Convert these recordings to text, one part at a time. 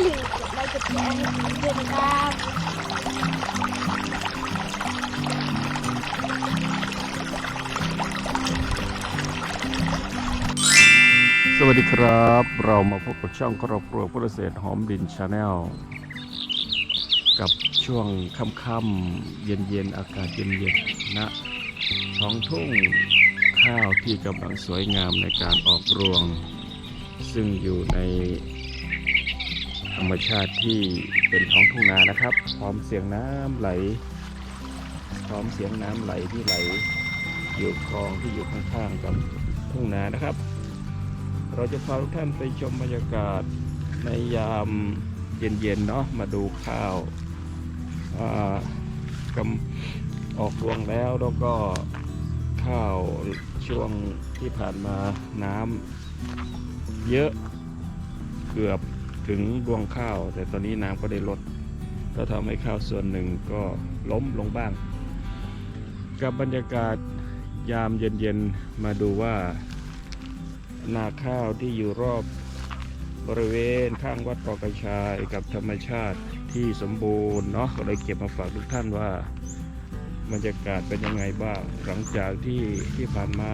ดไลค์กดแชร์ให้ผมด้วยนครับสวัสดีครับ เรามาพบกับช่องครอบครัวผู้เกษหอมดินชาแนลกับช่วงค่ำๆเย็นๆ อากาศเย็นๆณท้องทุ่งข้าวที่กำลังสวยงามในการออกรวง ซึ่งอยู่ใน รรมชาติที่เป็นท้องทุ่งนานะครับ พร้อมเสียงน้ำไหล พร้อมเสียงน้ำไหลที่ไหลอยู่คลองที่อยู่ข้างๆกับทุ่งนานะครับ เราจะพาทุกท่านไปชมบรรยากาศในยามเย็นๆเนาะมาดูข้าวอ่ากำออกรวงแล้วแล้วก็ข้าวช่วงที่ผ่านมาน้ำเยอะเกือบ ถึงรวงข้าว แต่ตอนนี้น้ำก็ได้ลดก็ทำให้ข้าวส่วนหนึ่งก็ล้มลงบ้าง กับบรรยากาศยามเย็นๆมาดูว่า นาข้าวที่อยู่รอบบริเวณข้างวัดปอกระชายกับธรรมชาติที่สมบูรณ์เนาะก็เลยเก็บมาฝากทุกท่านว่าบรรยากาศเป็นยังไงบ้าง หลังจากที่ที่ผ่านมา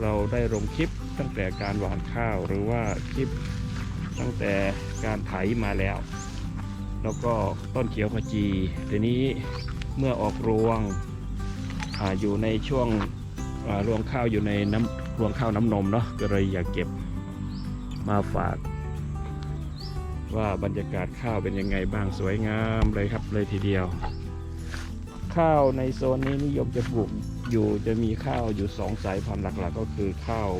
เราได้ลงคลิปตั้งแต่การหว่านข้าวหรือว่าคลิป ตั้งแต่การไถมาแล้ว แล้วก็ต้นเขียวขจีทีนี้เมื่อออกรวงออยู่ในช่วงรวงข้าวอยู่ในน้ำรวงข้าวน้ำนมเนาะก็เลยอยากเก็บมาฝาก ว่าบรรยากาศข้าวเป็นยังไงบ้างสวยงามเลยครับเลยทีเดียว ข้าวในโซนนี้นิยมจะปลูกอยู่จะมีข้าวอยู่สองสายพันธุ์หลักๆ ก็คือข้าว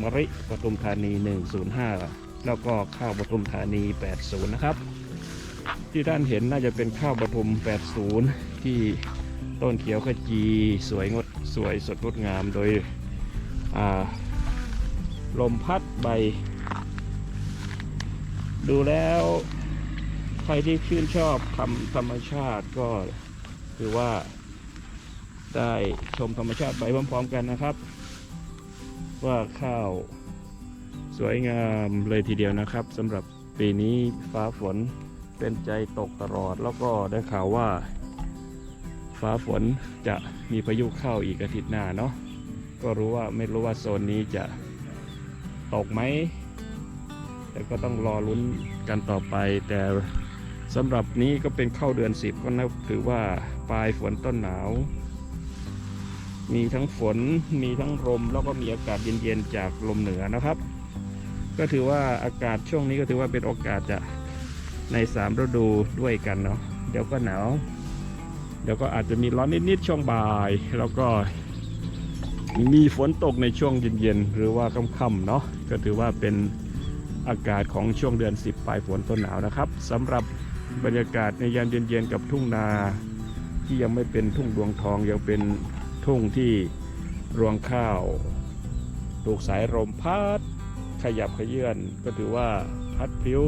มะริปทุมธานี 105 แล้วก็ข้าวปทุมธานี 80 นะครับ ที่ท่านเห็นน่าจะเป็นข้าวปทุม 80 ที่ต้นเขียวขจี สวยงดสวยสดงดงามโดยลมพัดใบ ดูแล้วใครที่ชื่นชอบธรรมธรรมชาติก็ถือว่าได้ชมธรรมชาติไปพร้อมๆกันนะครับ ว่าข้าว สวยงามเลยทีเดียวนะครับสำหรับปีนี้ฟ้าฝนเป็นใจตกตลอด แล้วก็ได้ข่าวว่า ฟ้าฝนจะมีพายุเข้าอีกอาทิตย์หน้าเนาะก็รู้ว่าไม่รู้ว่าโซนนี้จะตกไหมแต่ก็ต้องรอลุ้นกันต่อไป แต่สำหรับนี้ก็เป็นเข้าเดือนสิบก็นับถือว่าปลายฝนต้นหนาว มีทั้งฝนมีทั้งลมแล้วก็มีอากาศเย็นๆจากลมเหนือนะครับ ก็ถือว่าอากาศช่วงนี้ก็ถือว่าเป็นโอกาสจะในสามฤดูด้วยกันเนาะเดี๋ยวก็หนาวเดี๋ยวก็อาจจะมีร้อนนิดๆช่วงบ่าย แล้วก็มีฝนตกในช่วงเย็นๆหรือว่าค่ำๆเนาะก็ถือว่าเป็นอากาศของช่วงเดือน 10 ปลายฝนต้นหนาวนะครับสำหรับบรรยากาศในยามเย็นๆกับทุ่งนาที่ยังไม่เป็นทุ่งดวงทองยังเป็นทุ่งที่รวงข้าว ถูกสายลมพัด ยับขยื่นก็ถือว่าพัดพิ้ว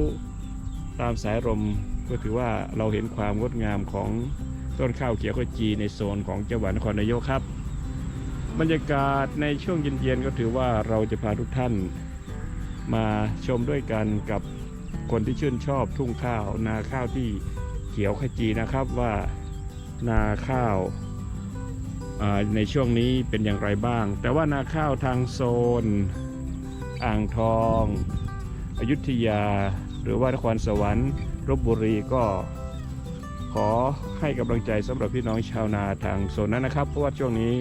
ตามสายลมก็ถือว่าเราเห็นความงดงามของต้นข้าวเขียวขจีในโซนของจังหวัดนครนายกครับ บรรยากาศในช่วงเย็นๆก็ถือว่าเราจะพาทุกท่าน มาชมด้วยกันกับคนที่ชื่นชอบทุ่งข้าว นาข้าวที่เขียวขจีนะครับว่านาข้าวในช่วงนี้เป็นอย่างไรบ้าง แต่ว่านาข้าวทางโซน อ่างทอง อยุธยา หรือว่านครสวรรค์ลบบุรีก็ขอให้กำลังใจสำหรับพี่น้องชาวนาทางโซนนั้นนะครับ เพราะว่าช่วงนี้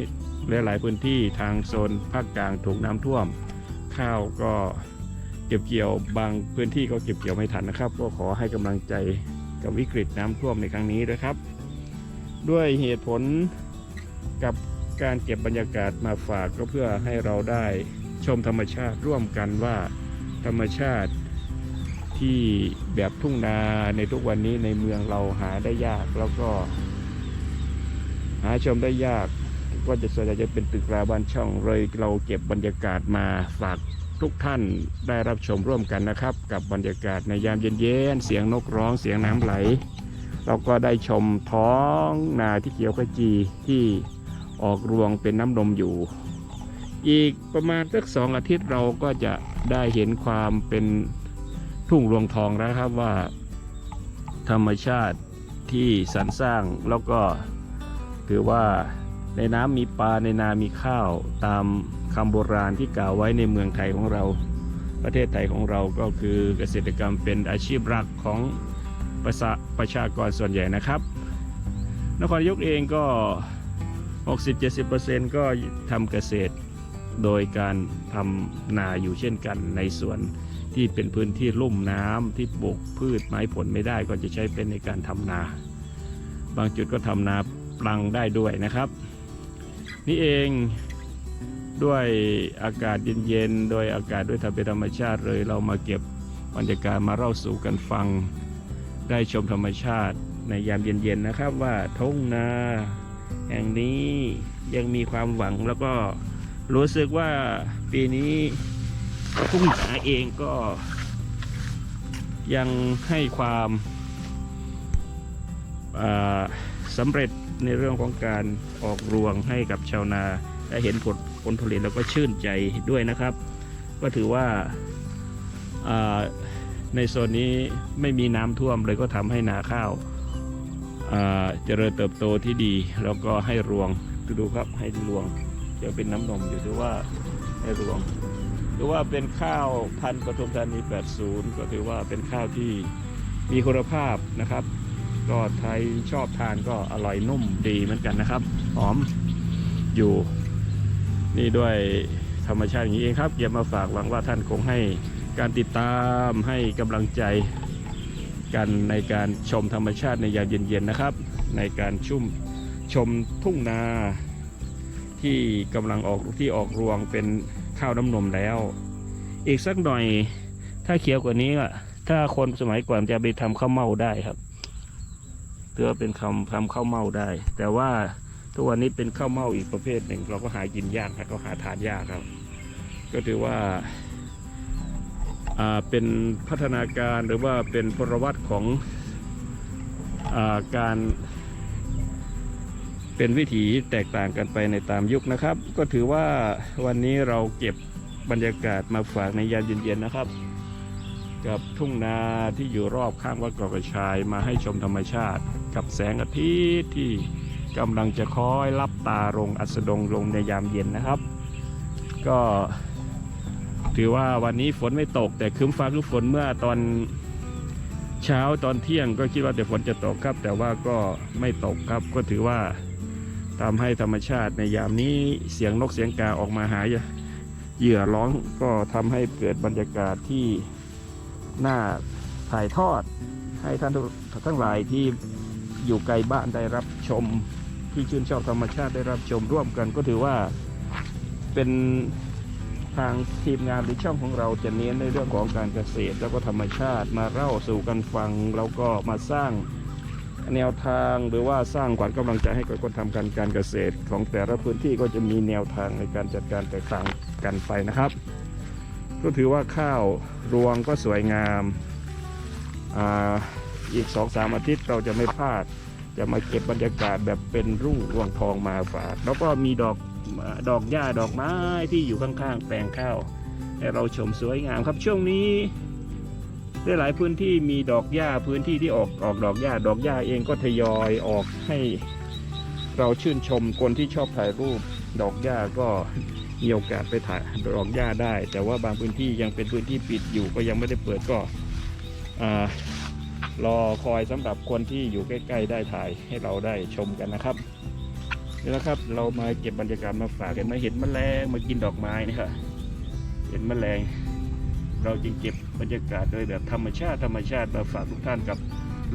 หลายๆพื้นที่ทางโซนภาคกลางถูกน้ำท่วม ข้าวก็เก็บเกี่ยวบางพื้นที่ก็เก็บเกี่ยวไม่ทันนะครับ ก็ขอให้กำลังใจกับวิกฤตน้ำท่วมในครั้งนี้ด้วยครับ ด้วยเหตุผลกับการเก็บบรรยากาศมาฝากก็เพื่อให้เราได้ ชมธรรมชาติร่วมกันว่าธรรมชาติที่แบบทุ่งนาในทุกวันนี้ในเมืองเราหาได้ยากแล้วก็ หาชมได้ยากก็จะส่วนใหญ่จะเป็นตึกราบ้านช่องเลยเราเก็บบรรยากาศมาฝากทุกท่านได้รับชมร่วมกันนะครับ กับบรรยากาศในยามเย็นๆเสียงนกร้องเสียงน้ำไหลเราก็ได้ชมท้องนาที่เขียวขจีที่ออกรวงเป็นน้ำนมอยู่ อีกประมาณสักสองอาทิตย์เราก็จะได้เห็นความเป็นทุ่งรวงทองแล้วครับว่า ธรรมชาติที่สรรสร้างแล้วก็ถือว่าในน้ำมีปลาในนามีข้าวตามคำโบราณที่กล่าวไว้ในเมืองไทยของเรา ประเทศไทยของเราก็คือเกษตรกรรมเป็นอาชีพหลักของประชาประชากรส่วนใหญ่นะครับ นครนายกเองก็ 60-70%ก็ทำเกษตร โดยการทำนาอยู่เช่นกันในส่วนที่เป็นพื้นที่ลุ่มน้ำที่ปลูกพืชไม้ผลไม่ได้ก็จะใช้เป็นในการทำนา บางจุดก็ทำนาปลังได้ด้วยนะครับ นี่เองด้วยอากาศเย็นๆ โดยอากาศด้วยธรรมเป็นธรรมชาติเลยเรามาเก็บบรรยากาศมาเล่าสู่กันฟัง ได้ชมธรรมชาติในยามเย็นๆนะครับว่าทุ่งนาแห่งนี้ยังมีความหวังแล้วก็ รู้สึกว่าปีนี้ทุ่งนาเองก็ยังให้ความาสำเร็จในเรื่องของการออกรวงให้กับชาวนาได้เห็นผลผลผลิตแล้วก็ชื่นใจด้วยนะครับ ก็ถือว่าาในโซนนี้ไม่มีน้ำท่วมเลยก็ทำให้นาข้าวเจริญเติบโตที่ดี แล้วก็ให้รวงดูครับให้รวง จะเป็นน้ำนมอยู่ถือว่าให้รวงหรือว่าเป็นข้าวพันธุ์ปทุมธานี 80 ก็ถือว่าเป็นข้าวที่มีคุณภาพนะครับ ก็ใครชอบทานก็อร่อยนุ่มดีเหมือนกันนะครับ หอมอยู่นี่ด้วยธรรมชาติอย่างนี้เองครับเก็บมาฝากหวังว่าท่านคงให้การติดตามให้กำลังใจกันในการชมธรรมชาติในยามเย็นๆนะครับ ในการชุ่มชมทุ่งนา ที่กำลังออกที่ออกรวงเป็นข้าวน้ำนมแล้ว อีกสักหน่อยถ้าเขียวกว่านี้อะถ้าคนสมัยก่อนจะไปทำข้าวเม่าได้ครับถือว่าเป็นคำทำข้าวเม่าได้ แต่ว่าทุกวันนี้เป็นข้าวเม่าอีกประเภทหนึ่ง เราก็หากินยากครับก็หาทานยากครับ ก็ถือว่าอ่าเป็นพัฒนาการหรือว่าเป็นพลวัตของอาการ เป็นวิถีแตกต่างกันไปในตามยุคนะครับ ก็ถือว่าวันนี้เราเก็บบรรยากาศมาฝากในยามเย็นๆนะครับ กับทุ่งนาที่อยู่รอบข้างวัดกาะกระชายมาให้ชมธรรมชาติ กับแสงอาทิตย์ที่กำลังจะคอยรับตาลงอัสดงลงในยามเย็นนะครับ ก็ถือว่าวันนี้ฝนไม่ตก แต่ครึ้มฟ้าครึ้มฝนเมื่อตอนเช้าตอนเที่ยงก็คิดว่าแต่ฝนจะตกครับ แต่ว่าก็ไม่ตกครับก็ถือว่า ทำให้ธรรมชาติในยามนี้เสียงนกเสียงกาออกมาหาเหยื่อร้องก็ทำให้เกิดบรรยากาศที่น่าถ่ายทอดให้ท่านทั้งหลายที่อยู่ไกลบ้านได้รับชมที่ชื่นชอบธรรมชาติได้รับชมร่วมกันก็ถือว่าเป็นทางทีมงานหรือช่องของเราจะเน้นในเรื่องของการเกษตร แล้วก็ธรรมชาติมาเล่าสู่กันฟังแล้วก็มาสร้าง แนวทางหรือว่าสร้างขวัญกำลังใจให้กับคนทำการการเกษตร ของแต่ละพื้นที่ก็จะมีแนวทางในการจัดการแตกต่างกันไปนะครับ ก็ถือว่าข้าวรวงก็สวยงามอ่าอีกสองสามอาทิตย์เราจะไม่พลาด จะมาเก็บบรรยากาศแบบเป็นรุ่งรวงทองมาฝาก แล้วก็มีดอกดอกหญ้าดอกไม้ที่อยู่ข้างๆ แปลงข้าวให้เราชมสวยงามครับช่วงนี้ ได้หลายพื้นที่มีดอกหญ้าพื้นที่ที่ออกออกดอกหญ้าดอกหญ้าเองก็ทยอยออกให้เราชื่นชมคนที่ชอบถ่ายรูป ดอกหญ้าก็มีโอกาสไปถ่ายดอกหญ้าได้ แต่ว่าบางพื้นที่ยังเป็นพื้นที่ปิดอยู่ก็ยังไม่ได้เปิดก็รอคอยสำหรับคนที่อยู่ใกล้ ๆ ได้ถ่ายให้เราได้ชมกันนะครับนี่นะครับเรามาเก็บบรรยากาศมาฝากกันมาเห็นมแมลงมากินดอกไม้นะครับเห็นมแมลง เราจึงเก็บบรรยากาศโดยแบบธรรมชาติธรรมชาติมาฝากทุกท่านกับ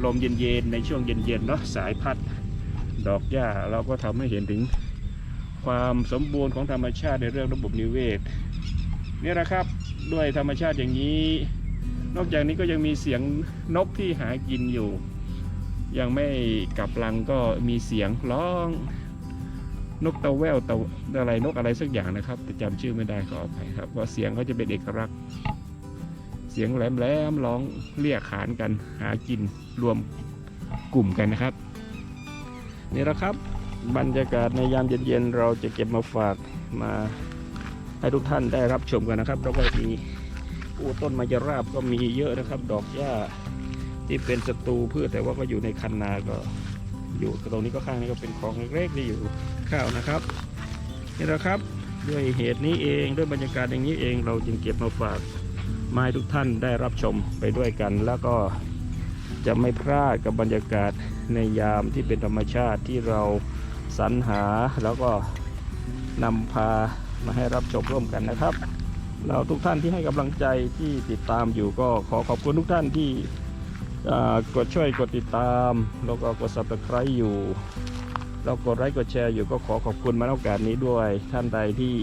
ลมเย็นๆในช่วงเย็นๆเนาะสายพัดดอกหญ้าเราก็ทำให้เห็นถึงความสมบูรณ์ของธรรมชาติในเรื่องระบบนิเวศนี่แหละครับด้วยธรรมชาติอย่างนี้ นอกจากนี้ก็ยังมีเสียงนกที่หากินอยู่ ยังไม่กลับรังก็มีเสียงร้อง นกตะแววตะอะไรนกอะไรสักอย่างนะครับแต่จำชื่อไม่ได้ขออภัยครับว่าเสียงเขาจะเป็นเอกลักษณ์ เสียงแหลมๆร้องเรียกขานกันหากินรวมกลุ่มกันนะครับ นี่แหละครับบรรยากาศในยามเย็นๆเราจะเก็บมาฝากมาให้ทุกท่านได้รับชมกันนะครับแล้วก็มีอูต้นมะยราบก็มีเยอะนะครับ ดอกหญ้าที่เป็นศัตรูพืชแต่ว่าก็อยู่ในคันนาก็อยู่ตรงนี้ก็ข้างนี้ก็เป็นคลองเล็กๆที่อยู่ข้าวนะครับนี่แหละครับด้วยเหตุนี้เองด้วยบรรยากาศอย่างนี้เองเราจึงเก็บมาฝาก มาให้ทุกท่านได้รับชมไปด้วยกัน แล้วก็จะไม่พลาดกับบรรยากาศในยามที่เป็นธรรมชาติที่เราสรรหาแล้วก็นำพามาให้รับชมร่วมกันนะครับ เราทุกท่านที่ให้กำลังใจที่ติดตามอยู่ก็ขอขอบคุณทุกท่านที่กดช่วยกดติดตาม แล้วก็กด subscribe อยู่แล้วกดไลค์กดแชร์อยู่ก็ขอขอบคุณมาในโอกาสนี้ด้วยท่านใดที่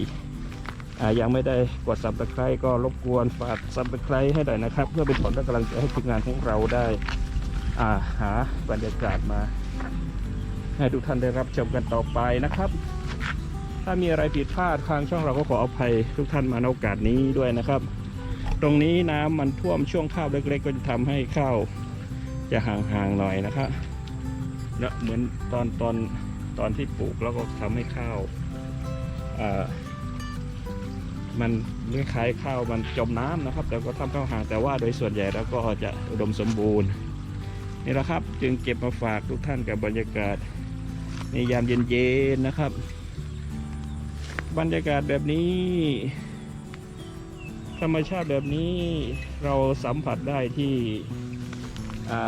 ยังไม่ได้กด subscribe ก็รบกวนฝาก subscribe ให้หน่อยนะครับ เพื่อเป็นผลและกำลังใจให้ทีมงานของเราได้าหาบรรยากาศมา ให้ทุกท่านได้รับชมกันต่อไปนะครับ ถ้ามีอะไรผิดพลาดทางช่องเราก็ขออภัยทุกท่านมาในโอกาสนี้ด้วยนะครับ ตรงนี้น้ำมันท่วมช่วงข้าวเล็ก ๆ ก็จะทำให้ข้าวจะห่างๆหน่อยนะครับเนะเหมือนตอนตอนตอนที่ปลูกแล้วก็ทำให้ข้าวอ่า มันคล้ายข้าวมันจมน้ำนะครับ แต่ก็ทำข้าวหางแต่ว่าโดยส่วนใหญ่แล้วก็จะอุดมสมบูรณ์นี่แหละครับ จึงเก็บมาฝากทุกท่านกับบรรยากาศในยามเย็นๆนะครับ บรรยากาศแบบนี้ ธรรมชาติแบบนี้เราสัมผัสได้ที่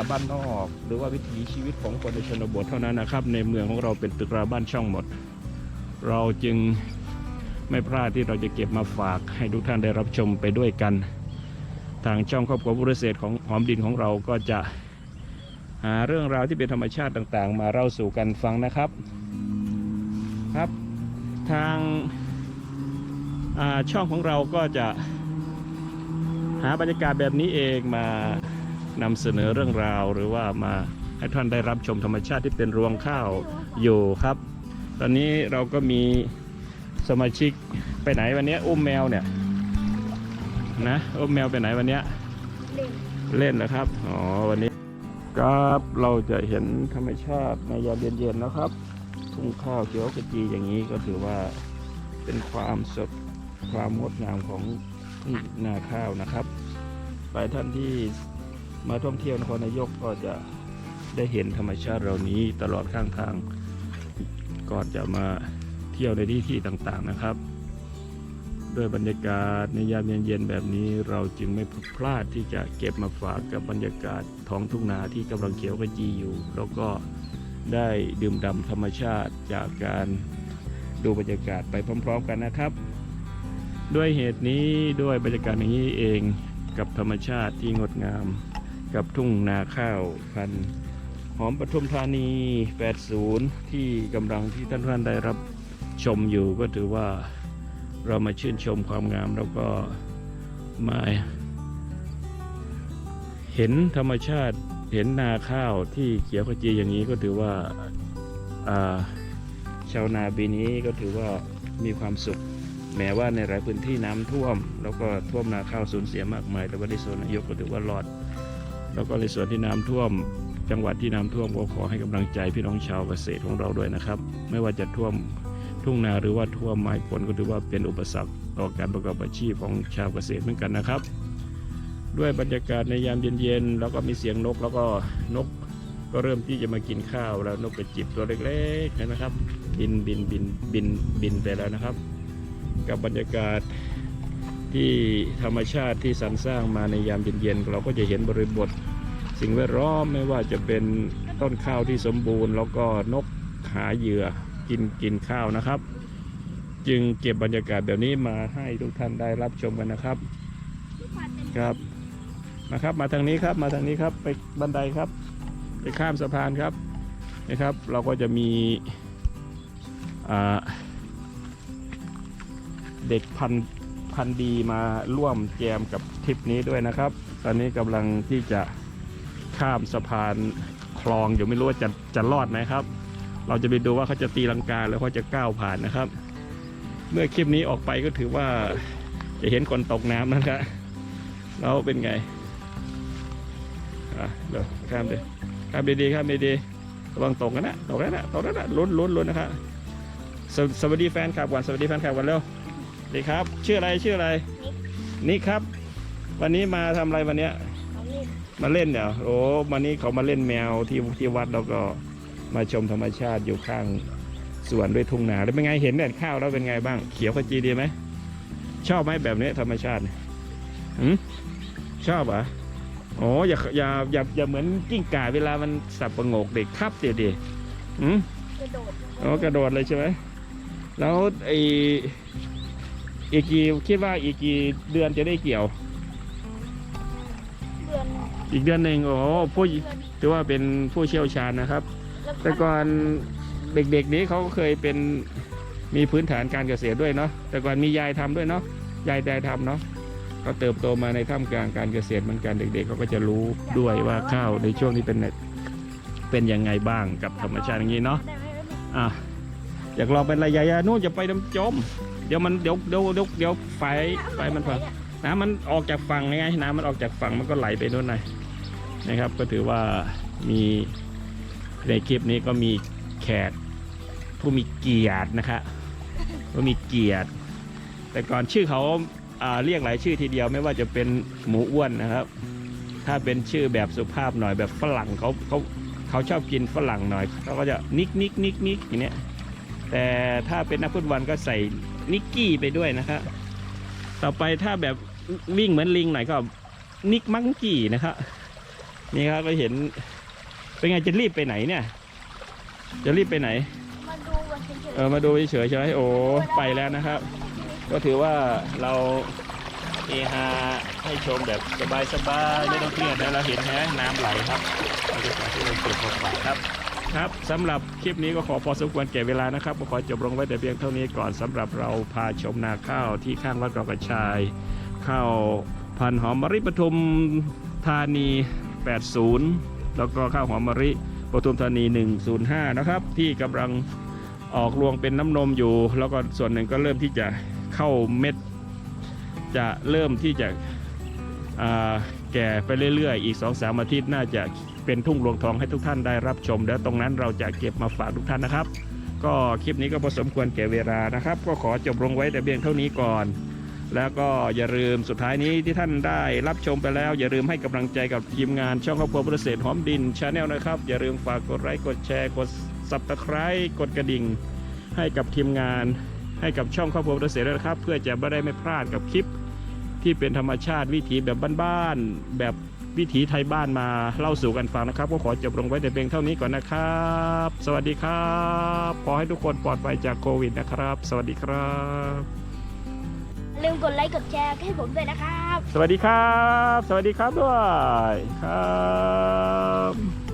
บ้านนอก หรือว่าวิถีชีวิตของคนในชนบทเท่านั้นนะครับ ในเมืองของเราเป็นตึกราบ้านช่องหมด เราจึง ไม่พลาดที่เราจะเก็บมาฝากให้ทุกท่านได้รับชมไปด้วยกัน ทางช่องครอบครัวบุริเศษของหอมดินของเราก็จะหาเรื่องราวที่เป็นธรรมชาติต่างๆ มาเล่าสู่กันฟังนะครับครับ ทางาช่องของเราก็จะหาบรรยากาศแบบนี้เองมานำเสนอเรื่องราวหรือว่ามาให้ท่านได้รับชมธรรมชาติที่เป็นรวงข้าวอยู่ครับ ตอนนี้เราก็มี สมาชิกไปไหนวันนี้อุ้มแมวเนี่ยนะอุ้มแมวไปไหนวันเนี้ยเล่นเล่นนะครับอ๋อวันนี้ครับเราจะเห็นธรรมชาติในยามเย็นๆนะครับทุ่งข้าวเขียวขจีอย่างนี้ก็ถือว่าเป็นความสดความงดงามของนาข้าวนะครับหลายท่านที่มาท่องเที่ยวนครนายกก็จะได้เห็นธรรมชาติเหล่านี้ตลอดข้างทางก่อนจะมา เที่ยวในที่ที่ต่างๆนะครับด้วยบรรยากาศในยามเย็นๆแบบนี้เราจึงไม่พลาดที่จะเก็บมาฝากกับบรรยากาศท้องทุ่งนาที่กำลังเขียวขจีอยู่ แล้วก็ได้ดื่มด่ำธรรมชาติจากการดูบรรยากาศไปพร้อม ๆ กันนะครับ ด้วยเหตุนี้ด้วยบรรยากาศอย่างนี้เองกับธรรมชาติที่งดงาม กับทุ่งนาข้าวพันธุ์หอมปทุมธานี 80 ที่กำลังที่ท่านท่านได้รับ ชมอยู่ก็ถือว่าเรามาชื่นชมความงามแล้วก็มาเห็นธรรมชาติเห็นนาข้าวที่เขียวขจีอย่างนี้ก็ถือว่าาชาวนาปีนี้ก็ถือว่ามีความสุข แม้ว่าในหลายพื้นที่น้ำท่วม แล้วก็ท่วมนาข้าวสูญเสียมากมาย แต่ว่าในส่วนนายกก็ถือว่ารอด แล้วก็ในส่วนที่น้ำท่วม จังหวัดที่น้ำท่วมก็ขอให้กำลังใจพี่น้องชาวเกษตรของเราด้วยนะครับ ไม่ว่าจะท่วม ทุ่งนาหรือว่าทั่วไม้ผลก็ถือว่าเป็นอุปสรรคต่อการประกอบอาชีพของชาวเกษตรเหมือนกันนะครับ ด้วยบรรยากาศในยามเย็นๆแล้วก็มีเสียงนกแล้วก็นกก็เริ่มที่จะมากินข้าวแล้วนกกระจิบตัวเล็กๆนะครับ บินบินบินบินบินไปแล้วนะครับ กับบรรยากาศที่ธรรมชาติที่สรรสร้างมาในยามเย็นๆเราก็จะเห็นบริบท สิ่งแวดล้อมไม่ว่าจะเป็นต้นข้าวที่สมบูรณ์ แล้วก็นกหาเหยื่อ กินกินข้าวนะครับ จึงเก็บบรรยากาศแบบนี้มาให้ทุกท่านได้รับชมกันนะครับ ครับนะครับมาทางนี้ครับมาทางนี้ครับไปบันไดครับ ไปข้ามสะพานครับนะครับ เราก็จะมีเด็กพันพันดีมาร่วมแจมกับทริปนี้ด้วยนะครับ ตอนนี้กำลังที่จะข้ามสะพานคลองอยู่ไม่รู้ว่าจะจะรอดไหมครับ เราจะไปดูว่าเขาจะตีลังกาแล้วเขาจะก้าวผ่านนะครับ เมื่อคลิปนี้ออกไปก็ถือว่าจะเห็นคนตกน้ำนะครับแล้วเป็นไงอะเดี๋ยวข้ามดิข้ามดีๆข้ามดีๆระวังตกกันนะตกแล้วนะตกแล้วนะลุ้นลุ้นลุ้นนะครับสวสวัสดีแฟนคลับก่อนสวัสดีแฟนคลับก่อนเร็วสวัสดีครับ ชื่ออะไรชื่ออะไรนิกครับ วันนี้มาทำอะไรวันเนี้ยเขาเล่นมาเล่นเนี่ยโอ้วันนี้เขามาเล่นแมวที่ที่วัดแล้วก็ มาชมธรรมชาติอยู่ข้างสวนด้วยทุ่งนาแล้วเป็นไงเห็นแดดข้าวแล้วเป็นไงบ้าง เขียวขจีดีไหมชอบไหมแบบนี้ธรรมชาติเนี่ยหืมชอบเหรอะโอ้อย่าอย่าอย่าอย่าเหมือนกิ้งก่าเวลามันสับประงกเด็กครับเดี๋ยวดิหืมกระโดดอ๋อกระโดดเลยใช่ไหมแล้วไออีกกี่คิดว่าอีกกี่เดือนจะได้เกี่ยว เดือนหนึ่งอีกเดือนหนึ่งโอ้ผู้เดือนถือว่าเป็นผู้เชี่ยวชาญนะครับ แต่ก่อนเด็กๆนี้เขาเคยเป็นมีพื้นฐานการเกษตรด้วยเนาะแต่ก่อนมียายทำด้วยเนาะยายได้ทำเนาะก็เติบโตมาในท่ามกลางการเกษตรเหมือนกันเด็กๆเขาก็จะรู้ด้วยว่าข้าวในช่วงนี้เป็นเป็นยังไงบ้างกับธรรมชาติอย่างนี้เนาะอะอยากลองเป็นระยะๆนู่นจะไปน้ำจม เดี๋ยวมันเดี๋ยวเดี๋ยวเดี๋ยวเดี๋ยวไฟไฟมันพังน้ำมันออกจากฝั่งไงน้ำมันออกจากฝั่งมันก็ไหลไปโน่นหน่นะครับ ก็ถือว่ามี ในคลิปนี้ก็มีแขกผู้มีเกียรตินะครับผู้มีเกียรติ แต่ก่อนชื่อเขาาเรียกหลายชื่อทีเดียวไม่ว่าจะเป็นหมูอ้วนนะครับ ถ้าเป็นชื่อแบบสุภาพหน่อยแบบฝรั่งเขาเขาเขาชอบกินฝรั่งหน่อยเขาก็จะนิกนิกนิกนิกอย่างเนี้ยแต่ถ้าเป็นนักฟุตบอลก็ใส่นิกกี้ไปด้วยนะครับต่อไปถ้าแบบวิ่งเหมือนลิงหน่อยก็นิกมังกี้นะครับนี่ครับก็เห็น เป็นไงจะรีบไปไหนเนี่ย จะรีบไปไหน มาดูวันเฉยเออมาดูเฉยๆใช่ไหมโอ้ไปแล้วนะครับ ก็ถือว่าเราเอฮาให้ชมแบบสบายๆไม่ต้องเครียดนะเราเห็นแฮะน้ำไหลครับบรรยากาศที่เราเก็บของฝากครับ ครับสำหรับคลิปนี้ก็ขอพอสมควรแก่เวลานะครับก็ขอจบลงไว้แต่เพียงเท่านี้ก่อนสำหรับเราพาชมนาข้าวที่ข้างวัดกอกระชายข้าวพันหอมมะริปทุมธานี 80 แล้วก็ข้าวหอมมะริปทุมธานี 105 นะครับ ที่กำลังออกรวงเป็นน้ำนมอยู่ แล้วก็ส่วนหนึ่งก็เริ่มที่จะเข้าเม็ด จะเริ่มที่จะแก่ไปเรื่อยๆ อีก 2-3 อาทิตย์น่าจะเป็นทุ่งรวงทองให้ทุกท่านได้รับชม แล้วตรงนั้นเราจะเก็บมาฝากทุกท่านนะครับ ก็คลิปนี้ก็พอสมควรแก่เวลานะครับ ก็ขอจบลงไว้แต่เพียงเท่านี้ก่อน แล้วก็อย่าลืมสุดท้ายนี้ที่ท่านได้รับชมไปแล้ว อย่าลืมให้กำลังใจกับทีมงานช่องครอบครัวเกษตรหอมดินชาแนลนะครับ อย่าลืมฝากกดไลค์กดแชร์กดซับสไคร b ์กดกระดิ่ง ให้กับทีมงาน ให้กับช่องครอบครัวเกษตรด้วยนะครับ เพื่อจะไม่ได้ไม่พลาดกับคลิป ที่เป็นธรรมชาติวิถีแบบบ้านๆแบบวิถีไทยบ้านมาเล่าสู่กันฟังนะครับ ก็ขอจบลงไว้แต่เพียงเท่านี้ก่อนนะครับ สวัสดีครับ ขอให้ทุกคนปลอดภัยจากโควิดนะครับ สวัสดีครับ ลืมกดไลค์กดแชร์ให้ผมด้วยนะครับ สวัสดีครับ สวัสดีครับด้วยครับ